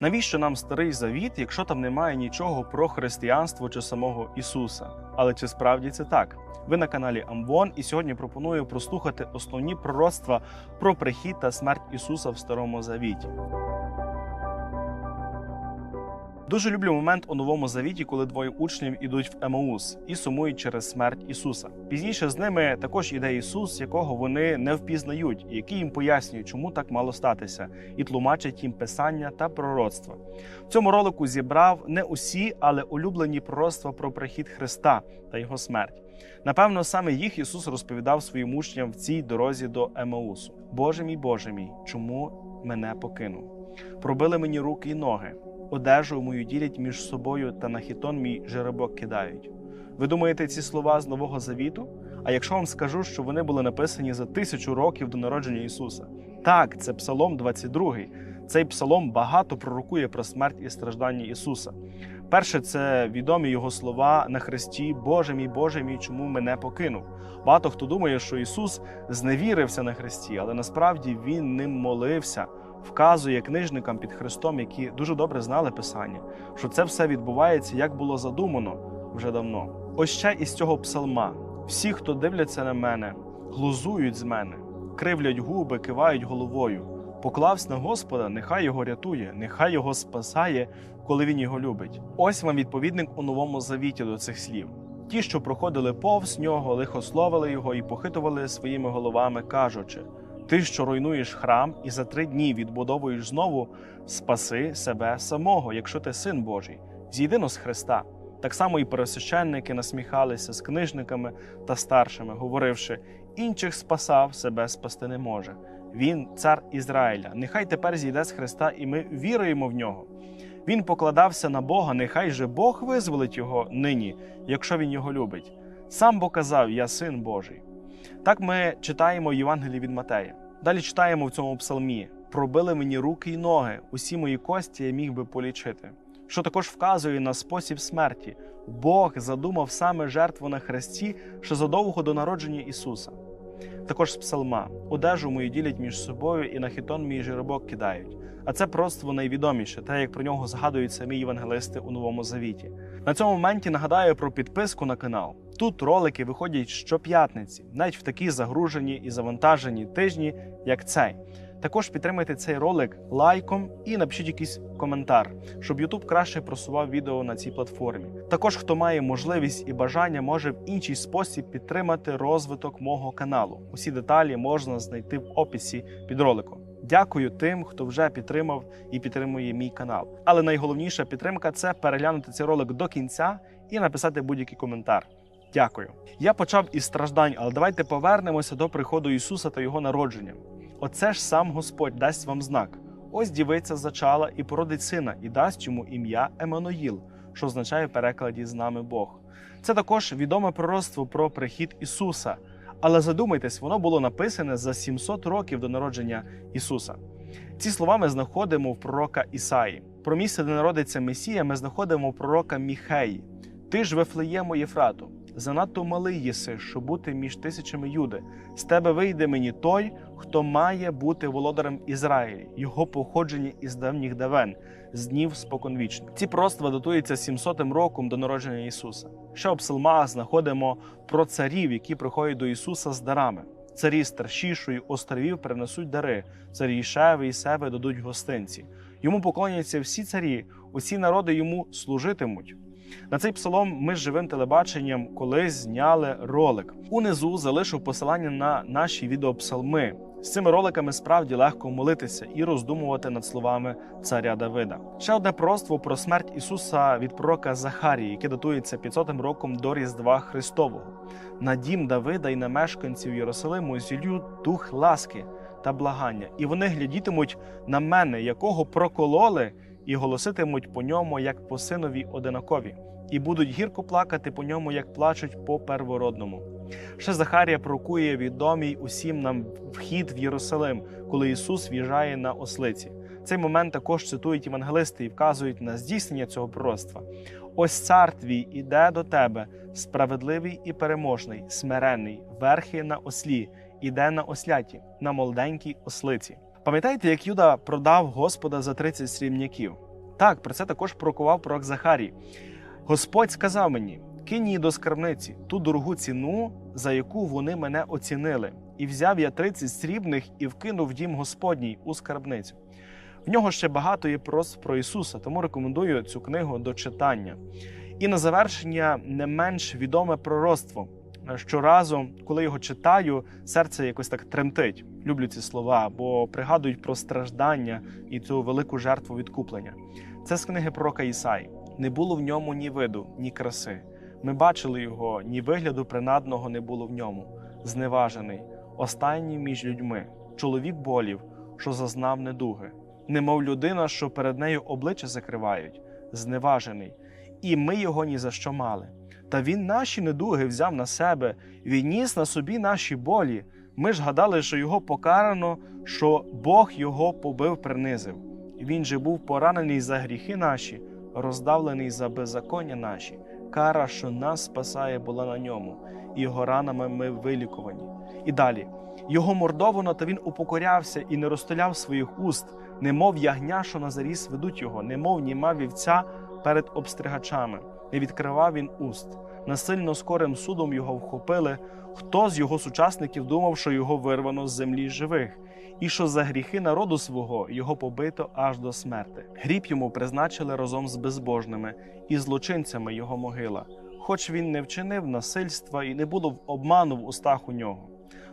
Навіщо нам старий завіт, якщо там немає нічого про християнство чи самого Ісуса? Але чи справді це так? Ви на каналі Амвон, і сьогодні пропоную прослухати основні пророцтва про прихід та смерть Ісуса в Старому Завіті. Дуже люблю момент у новому завіті, коли двоє учнів ідуть в Емаус і сумують через смерть Ісуса. Пізніше з ними також іде Ісус, якого вони не впізнають, і який їм пояснює, чому так мало статися, і тлумачить їм писання та пророцтва. В цьому ролику зібрав не усі, але улюблені пророцтва про прихід Христа та його смерть. Напевно, саме їх Ісус розповідав своїм учням в цій дорозі до Емаусу. Боже мій, Боже мій, чому мене покинув? Пробили мені руки й ноги. Одежу мою ділять між собою та на хітон мій жеребок кидають. Ви думаєте ці слова з Нового Завіту? А якщо вам скажу, що вони були написані за тисячу років до народження Ісуса? Так, це Псалом 22. Цей псалом багато пророкує про смерть і страждання Ісуса. Перше, це відомі його слова на хресті: Боже мій, Боже мій, чому мене покинув? Багато хто думає, що Ісус зневірився на хресті, але насправді Він ним молився вказує книжникам під Христом, які дуже добре знали Писання, що це все відбувається, як було задумано вже давно. Ось ще із цього псалма: всі, хто дивляться на мене, глузують з мене, кривлять губи, кивають головою. Поклавсь на Господа, нехай його рятує, нехай його спасає, коли він його любить. Ось вам відповідник у новому завіті до цих слів. Ті, що проходили повз нього, лихословили його і похитували своїми головами, кажучи. Ти, що руйнуєш храм і за три дні відбудовуєш знову, спаси себе самого, якщо ти син Божий, зійди но з Христа. Так само і пересвященники насміхалися з книжниками та старшими, говоривши: інших спасав, себе спасти не може. Він цар Ізраїля. Нехай тепер зійде з Христа, і ми віруємо в нього. Він покладався на Бога, нехай же Бог визволить його нині, якщо він його любить. Сам Бог казав: Я син Божий. Так ми читаємо Євангелії від Матея. Далі читаємо в цьому псалмі: пробили мені руки й ноги, усі мої кості я міг би полічити. Що також вказує на спосіб смерті. Бог задумав саме жертву на хресті ще задовго до народження Ісуса. Також з псалма: одежу мою ділять між собою і на хітон мій жеребок кидають. А це просто найвідоміше, те, як про нього згадують самі євангелисти у Новому Завіті. На цьому моменті нагадаю про підписку на канал. Тут ролики виходять щоп'ятниці, навіть в такі загружені і завантажені тижні, як цей. Також підтримайте цей ролик лайком і напишіть якийсь коментар, щоб YouTube краще просував відео на цій платформі. Також, хто має можливість і бажання, може в інший спосіб підтримати розвиток мого каналу. Усі деталі можна знайти в описі під роликом. Дякую тим, хто вже підтримав і підтримує мій канал. Але найголовніша підтримка це переглянути цей ролик до кінця і написати будь-який коментар. Дякую. Я почав із страждань, але давайте повернемося до приходу Ісуса та Його народження. Оце ж сам Господь дасть вам знак. Ось дівиця зачала і породить сина, і дасть йому ім'я Еммануїл, що означає в перекладі з нами Бог. Це також відоме пророцтво про прихід Ісуса. Але задумайтесь, воно було написане за 700 років до народження Ісуса. Ці слова ми знаходимо в пророка Ісаї. Про місце, де народиться Месія, ми знаходимо в пророка Міхеї. Ти ж Вифлеєму Єфрату, занадто малий єси, щоб бути між тисячами юди. З тебе вийде мені той, хто має бути володарем Ізраїлі, його походження із давніх давен, з днів споконвічних. Ці пророцтва датуються 700 роком до народження Ісуса. Ще у псалмах знаходимо про царів, які приходять до Ісуса з дарами. Царі з Таршішою, островів принесуть дари, царі Шеви і себе дадуть гостинці. Йому поклоняться всі царі, усі народи йому служитимуть. На цей псалом ми з живим телебаченням колись зняли ролик. Унизу залишив посилання на наші відеопсалми. З цими роликами справді легко молитися і роздумувати над словами царя Давида. Ще одне пророцтво про смерть Ісуса від пророка Захарії, яке датується 500 роком до Різдва Христового. На дім Давида і на мешканців Єрусалиму зілью дух ласки та благання, і вони глядітимуть на мене, якого прокололи, і голоситимуть по ньому, як по синові одинакові, і будуть гірко плакати по ньому, як плачуть по первородному. Ще Захарія пророкує відомий усім нам вхід в Єрусалим, коли Ісус в'їжджає на ослиці. Цей момент також цитують євангелисти і вказують на здійснення цього пророцтва. Ось цар твій іде до тебе, справедливий і переможний, смиренний, верхи на ослі, іде на осляті, на молоденькій ослиці. Пам'ятаєте, як Юда продав Господа за 30 срібняків? Так, про це також пророкував пророк Захарій. Господь сказав мені: кинь її до скарбниці ту дорогу ціну, за яку вони мене оцінили. І взяв я 30 срібних і вкинув дім Господній у скарбницю. В нього ще багато є прос про Ісуса, тому рекомендую цю книгу до читання. І на завершення не менш відоме пророцтво. Щоразу, коли його читаю, серце якось так тремтить. Люблю ці слова, бо пригадують про страждання і цю велику жертву відкуплення. Це з книги пророка Ісаї. Не було в ньому ні виду, ні краси. Ми бачили його, ні вигляду принадного не було в ньому. Зневажений, останній між людьми, чоловік болів, що зазнав недуги, немов людина, що перед нею обличчя закривають, зневажений, і ми його ні за що мали. Та він наші недуги взяв на себе, він ніс на собі наші болі. Ми ж гадали, що його покарано, що Бог його побив, принизив. Він же був поранений за гріхи наші, роздавлений за беззаконня наші. Кара, що нас спасає, була на ньому, і його ранами ми вилікувані. І далі його мордовано, та він упокорявся і не розтуляв своїх уст, немов ягня, що на заріс ведуть його, немов німа вівця перед обстригачами. Не відкривав він уст. Насильно скорим судом його вхопили. Хто з його сучасників думав, що його вирвано з землі живих, і що за гріхи народу свого його побито аж до смерти. Гріб йому призначили разом з безбожними і злочинцями його могила, хоч він не вчинив насильства і не було в обману в устах у нього.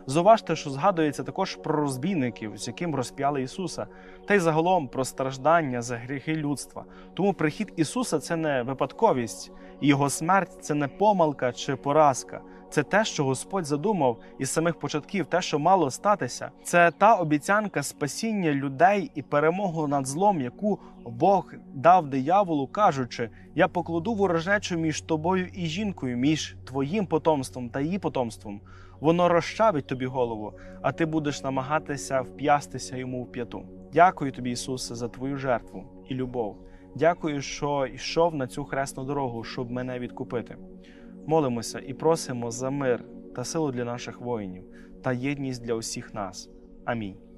Зуважте, що згадується також про розбійників, з яким розп'яли Ісуса, та й загалом про страждання за гріхи людства. Тому прихід Ісуса це не випадковість, і Його смерть це не помилка чи поразка. Це те, що Господь задумав із самих початків, те, що мало статися. Це та обіцянка спасіння людей і перемогу над злом, яку Бог дав дияволу, кажучи: Я покладу ворожнечу між тобою і жінкою, між твоїм потомством та її потомством. Воно розчавить тобі голову, а ти будеш намагатися вп'ястися йому в п'яту. Дякую тобі, Ісусе, за твою жертву і любов. Дякую, що йшов на цю хресну дорогу, щоб мене відкупити. Молимося і просимо за мир та силу для наших воїнів та єдність для усіх нас. Амінь.